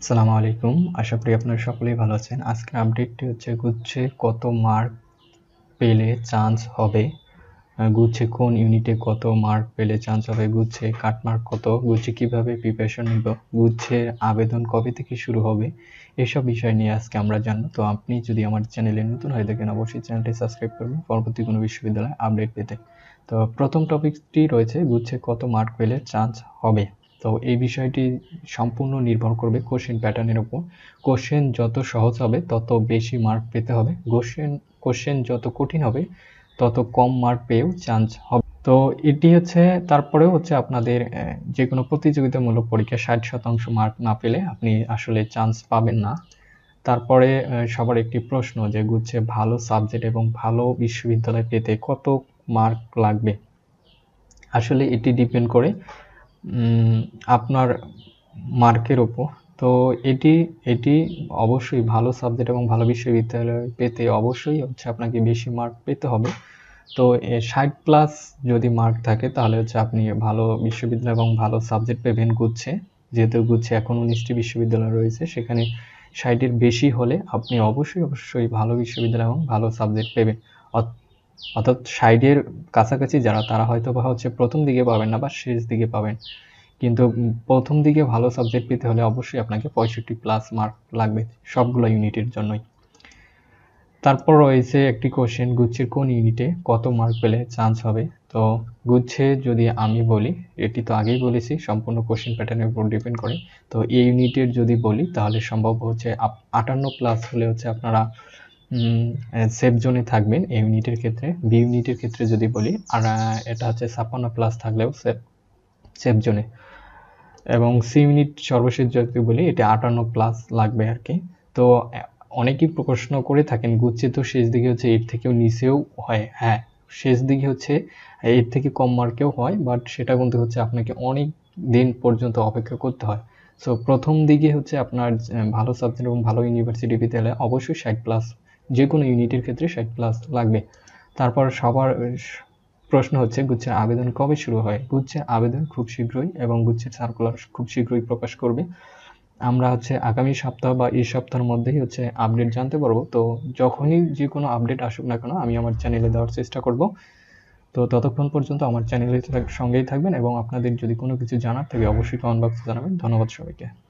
আসসালামু আলাইকুম। আশা করি আপনারা সকলেই ভালো আছেন। আজকের আপডেটটি হচ্ছে গুচ্ছে কত মার্ক পেলে চান্স হবে। গুচ্ছে কোন ইউনিটে কত মার্ক পেলে চান্স হবে? গুচ্ছে কাটমার্ক কত? গুচ্ছে কীভাবে প্রিপারেশন নিব? গুচ্ছের আবেদন কবে থেকে শুরু হবে? এসব বিষয় নিয়ে আজকে আমরা জানব। তো আপনি যদি আমার চ্যানেলে নতুন হয়ে থাকেন, অবশ্যই চ্যানেলটি সাবস্ক্রাইব করবেন। পরবর্তী কোনো বিশ্ববিদ্যালয়ে আপডেট পেতে। তো প্রথম টপিকটি রয়েছে, গুচ্ছে কত মার্ক পেলে চান্স হবে? তো এই বিষয়টি সম্পূর্ণ নির্ভর করবে কোশ্চেন প্যাটার্নের উপর। কোশ্চেন যত সহজ হবে, তত বেশি মার্ক পেতে হবে। কোশ্চেন কোশ্চেন যত কঠিন হবে, তত কম মার্ক পেয়েও চান্স হবে। তো এটি হচ্ছে, তারপরেও হচ্ছে আপনাদের যে কোনো প্রতিযোগিতামূলক পরীক্ষা ষাট শতাংশ মার্ক না পেলে আপনি আসলে চান্স পাবেন না। তারপরে সবার একটি প্রশ্ন যে, গুচ্ছে ভালো সাবজেক্ট এবং ভালো বিশ্ববিদ্যালয় পেতে কত মার্ক লাগবে? আসলে এটি ডিপেন্ড করে আপনার মার্কের ওপর। তো এটি এটি অবশ্যই ভালো সাবজেক্ট এবং ভালো বিশ্ববিদ্যালয় পেতে অবশ্যই হচ্ছে আপনাকে বেশি মার্ক পেতে হবে। তো ষাট প্লাস যদি মার্ক থাকে তাহলে হচ্ছে আপনি ভালো বিশ্ববিদ্যালয় এবং ভালো সাবজেক্ট পেবেন গুচ্ছে। যেহেতু গুচ্ছে এখন উনিশটি বিশ্ববিদ্যালয় রয়েছে, সেখানে ষাটের বেশি হলে আপনি অবশ্যই অবশ্যই ভালো বিশ্ববিদ্যালয় এবং ভালো সাবজেক্ট পেবেন। অর্থাৎ ষাটের কাছাকাছি যারা, তারা হয়তো বা হচ্ছে প্রথম দিকে পাবেন না বা শেষ দিকে পাবেন। কিন্তু প্রথম দিকে ভালো সাবজেক্ট পেতে হলে অবশ্যই আপনাকে পঁয়ষট্টি প্লাস মার্ক লাগবে সবগুলো ইউনিটের জন্যই। তারপর রয়েছে একটি কোশ্চেন গুচ্ছের কোন ইউনিটে কত মার্ক পেলে চান্স হবে? তো গুচ্ছে যদি আমি বলি, এটি তো আগেই বলেছি, সম্পূর্ণ কোশ্চেন প্যাটার্নের উপর ডিপেন্ড করে। তো এই ইউনিটের যদি বলি, তাহলে সম্ভব হচ্ছে আটান্ন প্লাস হলে হচ্ছে আপনারা সেফ জোনে থাকবেন এই ইউনিটের ক্ষেত্রে। বি ইউনিটের ক্ষেত্রে যদি বলি, আর এটা হচ্ছে ছাপ্পান্ন প্লাস থাকলেও সেফ সেফ জোনে এবং সি ইউনিট সর্বশেষ যদি বলি, এটা আটান্ন প্লাস লাগবে আর কি। তো অনেকেই প্রশ্ন করে থাকেন গুচ্ছে তো শেষ দিকে হচ্ছে এর থেকেও নিচেও হয়। হ্যাঁ শেষ দিকে হচ্ছে এর থেকে কম মার্কেও হয় বাট সেটা কিন্তু হচ্ছে আপনাকে অনেক দিন পর্যন্ত অপেক্ষা করতে হয়। সো প্রথম দিকে হচ্ছে আপনার ভালো সাবজেক্ট এবং ভালো ইউনিভার্সিটি পেতে হলে অবশ্যই ষাট প্লাস যে কোনো ইউনিটের ক্ষেত্রে ষাট প্লাস লাগবে। তারপর সবার প্রশ্ন হচ্ছে, গুচ্ছের আবেদন কবে শুরু হয়? গুচ্ছের আবেদন খুব শীঘ্রই এবং গুচ্ছের সার্কুলার খুব শীঘ্রই প্রকাশ করবে। আমরা হচ্ছে আগামী সপ্তাহ বা এই সপ্তাহের মধ্যেই হচ্ছে আপডেট জানতে পারব। তো যখনই যে কোনো আপডেট আসুক না কেন, আমি আমার চ্যানেলে দেওয়ার চেষ্টা করব। তো ততক্ষণ পর্যন্ত আমার চ্যানেলের সঙ্গেই থাকবেন এবং আপনাদের যদি কোনো কিছু জানার থাকে, অবশ্যই কমেন্ট বক্সে জানাবেন। ধন্যবাদ সবাইকে।